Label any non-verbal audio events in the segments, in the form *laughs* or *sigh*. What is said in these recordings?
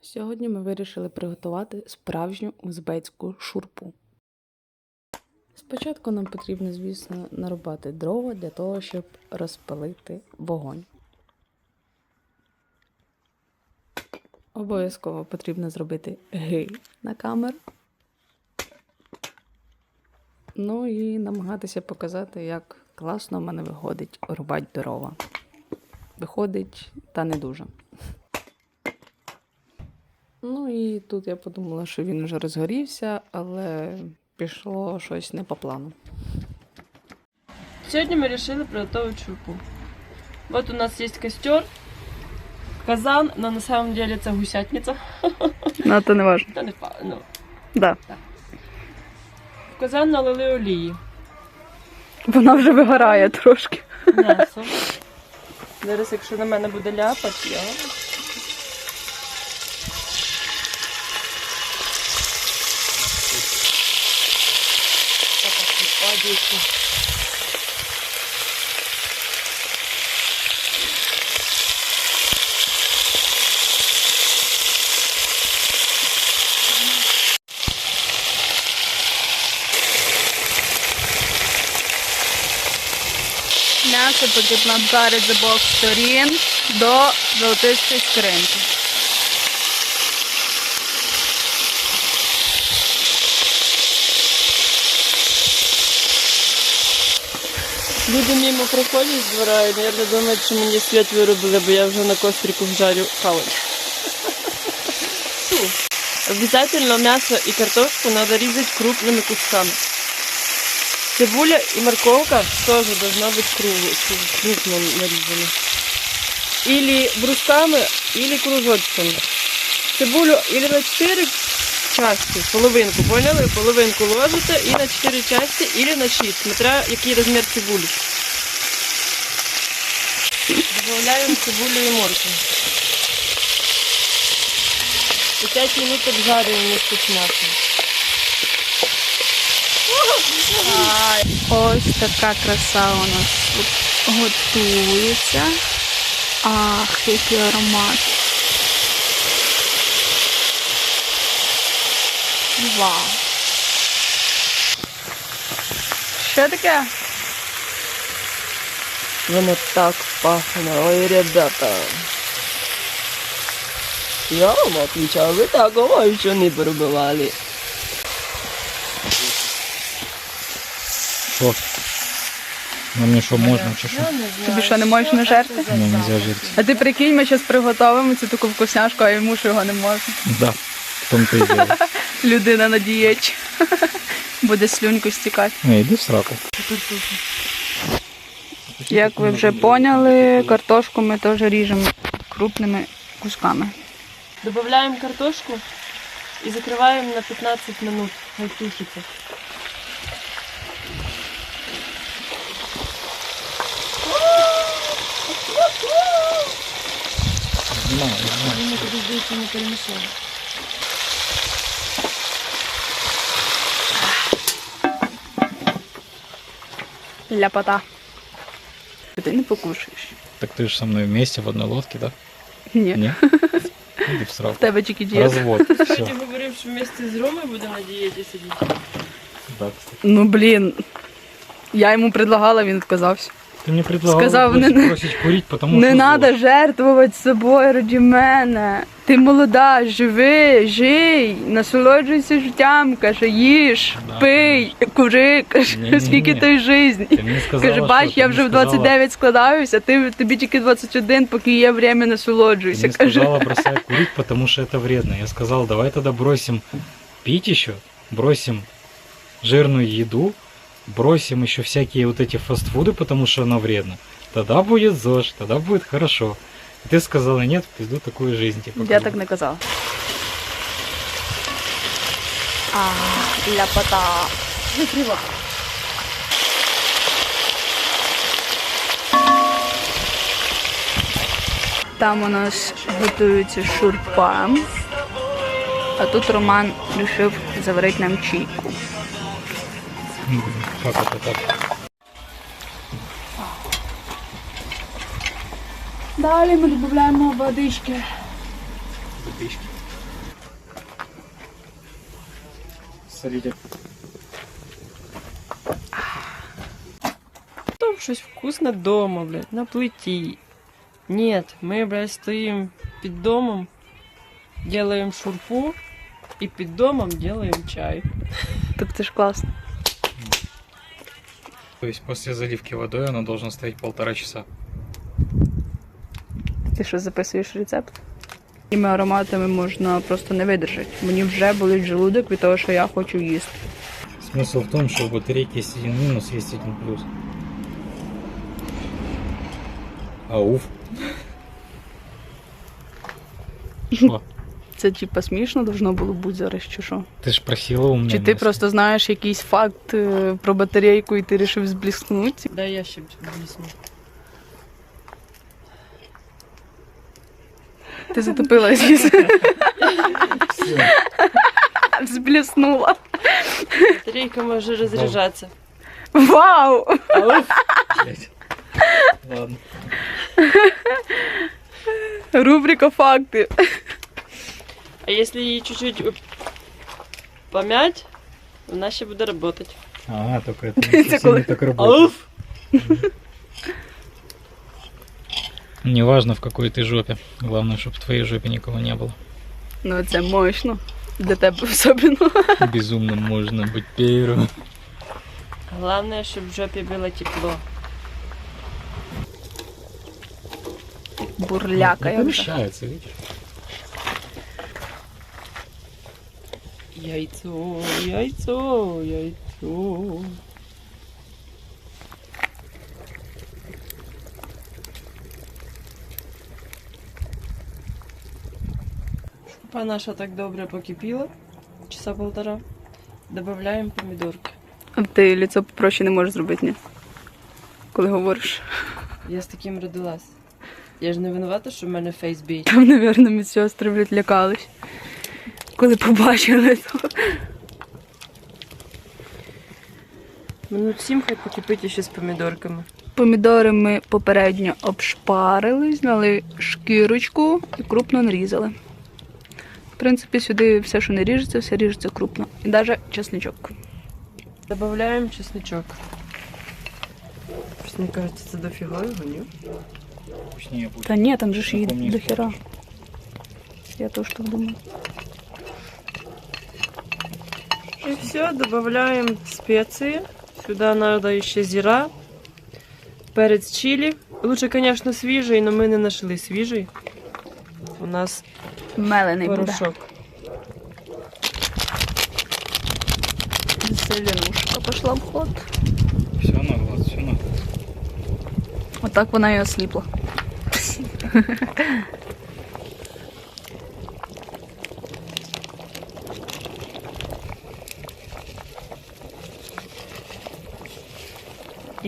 Сьогодні ми вирішили приготувати справжню узбецьку шурпу. Спочатку нам потрібно, звісно, нарубати дрова для того, щоб розпалити вогонь. Обов'язково потрібно зробити ги на камеру. Ну і намагатися показати, як класно в мене виходить рубати дрова. Виходить, та не дуже. Ну і тут я подумала, що він вже розгорівся, але пішло щось не по плану. Сегодня мы решили приготовить шурпу. Вот у нас есть костер, казан, но на самом деле это гусятница. Ну, то не важно. Та не ну. Да. В казан налили олії. Вона вже вигорає трошки. М'ясо. Зараз, якщо на мене буде ляпати, я. М'ясо потрібно обжарити з обох сторін до золотистої скринки. Люди мимо проходять з двора і, мабуть, думають, що мені світ виробили, бо я вже на костріку жарю каваль. Фу. Обязательно мясо и картошку надо резать крупными кусками. Цибуля и морковка тоже должна быть крупно нарезана. Или брусками, или кружочками. Цибулю или на 4 части, половинку, поняли? Половинку ложите и на 4 части, или на 6, смотря який розмір цибулі. Добавляємо цибулю і моркву. І 5 минут обжарюємо вместе з м'ясом. Ось така краса у нас тут готується. Ах, який аромат. Вау. Що таке? Воно так пахне, ой, ребята. Я вам отвечаю, ви такого ще не пробували. Що? Ну мені що можна чи що? Тобі що, не можеш не жерти? Ні, не можна жерти. А ти прикинь, ми зараз приготовимо цю таку вкусняшку, а йому що його не можна. Да, в тому то і діло. Людина на дієті. *laughs* Буде слюньку стікати. Не, йди в сраку. Як ви вже поняли, картошку ми теж ріжемо крупними кусками. Добавляємо картошку і закриваємо на 15 минут. Хай тушиться. Туди здається не. Ляпота. Ти не покушаешь. Так ты ж со мной вместе в одной лодке, да? Нет. Нет? *laughs* В. В тебе тільки дієта. Развод. Все. говорив, що вместе з Ромою буде на дієті сидіти. Да, кстати. Ну блін. Я йому предлагала, він відказався. Ти мені предлагав Сказав, не- бросить курить, потому не що треба жертвувати собою раді мене. Ти молода, живи, жий, насолоджуйся життям, каже, їж, Да, пий, кури, каже, Ні-ні-ні. скільки той житті. Ти мені сказала, Каже, бач, ти я вже в 29 складаюсь, а ти, тобі тільки 21, поки є время насолоджуйся. мне Каже. сказала, бросай курить, потому что это вредно. Я сказал, давай тогда бросим пить еще, бросим жирную еду, бросим еще всякие вот эти фастфуды, потому что оно вредно. Тогда будет ЗОЖ, тогда будет хорошо. И ты сказала, нет, в пизду такую жизнь. Типа, Я как так бы. не казала. А, ляпота. Там у нас готується шурпа. А тут Роман вирішив заварити нам чайку. М, Как это так? Далі ми додаємо водички. подписчики. Смотрите. Там щось вкусне дома, блядь, на плиті. Нет, ми, блядь, стоїмо під домом, делаем шурпу і під домом делаем чай. Так це ж класно. То есть после заливки водой оно должно стоять полтора часа. Ти що записуєш рецепт? Такими ароматами можна просто не видержати. Мені вже болить желудок від того, що я хочу їсти. Смысл в том, что у батарейки есть один минус, есть один плюс. Ауф. *laughs* Что? Це типа смішно должно було бути зараз, чи що? Ты ж просила у меня. Чи ти место. просто знаєш якийсь факт е, про батарейку і ти вирішив збліснути? Дай я ще блісну. Ти затопилась. Всё. *laughs* *laughs* Збліснула. Батарейка може розряджатися. Вау! Ладно. Рубрика факти. А якщо її чуть-чуть помять, вона ще буде працювати. А, только это не Это совсем *laughs* коли- не так работает. Ауф! Неважно в какой ты жопе. Главное, чтобы в твоей жопе никого не было. Ну це мощно. Для тебе особливо. *laughs* Безумно можно быть первым. Головне, щоб в жопі було тепло. Бурлякає вже. Помещается, видишь? Яйцо, яйцо, яйцо. Шупа наша так добре покипіла, часа полтора. Добавляємо помідорки. А Ти ліцо проще не можеш зробити, ні? Коли говориш. Я з таким родилась. Я ж не винувата, що в мене фейсбіч. Там, напевно, медсестри, блядь, лякались. Коли побачили то. Минут сім хай покипить ще з помідорками. Помідори ми попередньо обшпарили, зняли шкірочку і крупно нарізали. В принципі, сюди все, що не ріжеться, все ріжеться крупно. І навіть чесничок. Добавляємо чесничок. Мені кажеться, це дофіга його, ні? Та ні, там же ж її Такого не до хера. Я теж так думаю. И все, добавляем специи. Сюда надо еще зира, перец чили. Лучше, конечно, свежий, но мы не нашли свежий. У нас Мелений буде. порошок. Зеленушка пішла в ход. Все на глаз, все на глаз. Отак вона і осліпла. *laughs*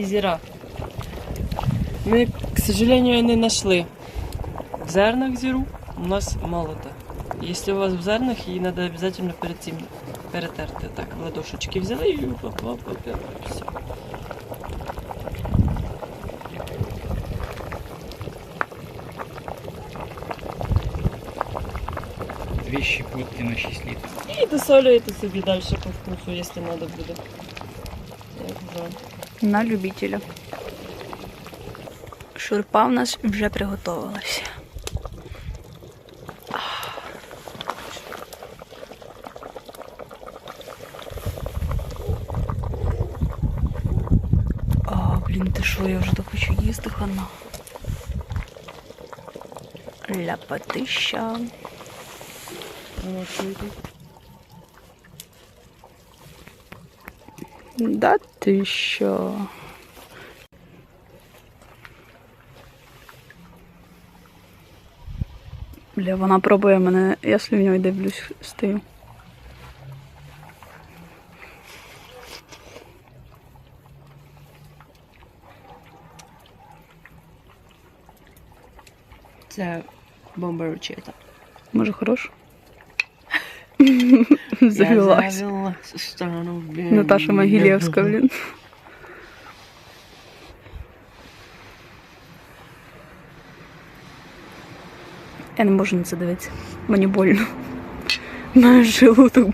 зира. Мы, к сожалению, не нашли в зернах зиру. У нас молото. Если у вас в зернах, її надо обязательно перед цим перетерти. Так, ладошечки взяли оп, все. Две щепотки на 6 литров. І досолюєте собі далі по вкусу, якщо треба буде. Як. На любителя. Шурпа в нас вже приготувалася. Блін, ти що, я вже так хочу їсти, хана. Ляпатища. Воно чуєте? Да ти що? Бля, вона пробує мене, я слюньою дивлюсь, стою. Це бомба ручета. Може, хорош? *laughs* Завелась. *laughs* Наташа Могилєвська, блін. Я не можу на *laughs* це дивитися. Мені больно. Наш желудок